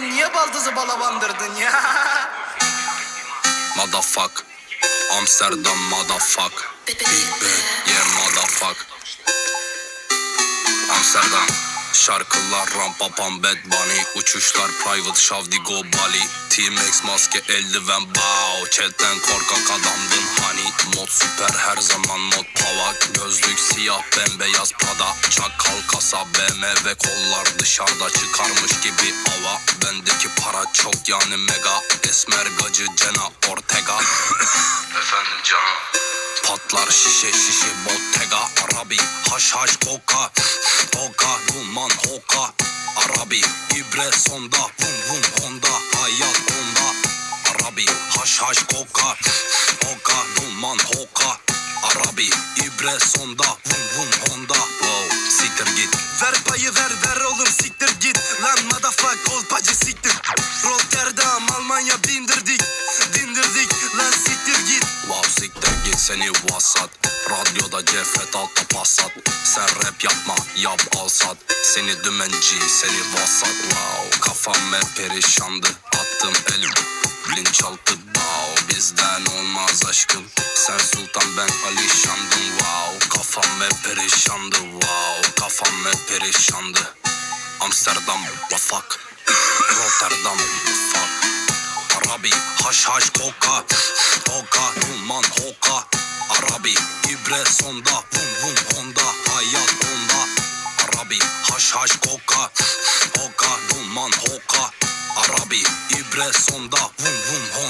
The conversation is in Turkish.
Niye baldızı bala bandırdın ya? Motherfuck. Amsterdam motherfuck. Big Ben Yeah motherfuck. Amsterdam Şarkılar rampa pam bad bunny Uçuşlar private şavdigo Bali T-Max maske eldiven bow Chatten korkak adamdın hani Mod süper her zaman mod pava Gözlük siyah bembeyaz Prada Çakal kasa BMW kollar dışarıda çıkarmış gibi ava Bendeki para çok yani mega Esmer gacı Cena Ortega. Efendim canım Patlar şişe şişe Bottega Arabi. Haş haş koka Hoka duman hoka. Arabi ibre sonda Vum vum honda hayat onda. Arabi haş haş koka Hoka duman hoka. Arabi ibre sonda Vum vum honda. Wow siktir git. Ver payı ver ver oğlum siktir git. Lan motherfuck kolpacı siktir. Rotterdam Almanya bindirdik. Dindirdik lan siktir seni vasat. Radyoda cefret altta passat. Sen rap yapma yap al sat. Seni dümenci seni vasat. Wow kafam hep perişandı. Attım elim bilinçaltı. Wow bizden olmaz aşkım. Sen sultan ben alişandım. Wow kafam hep perişandı. Wow kafam hep perişandı. Amsterdam fuck Rotterdam fuck Arabi haş haş koka. Hoka duman hoka ibre sonda Vum vum honda hayat onda. Arabi haş haş koka Hoka duman hoka. Arabi ibre sonda Vum vum git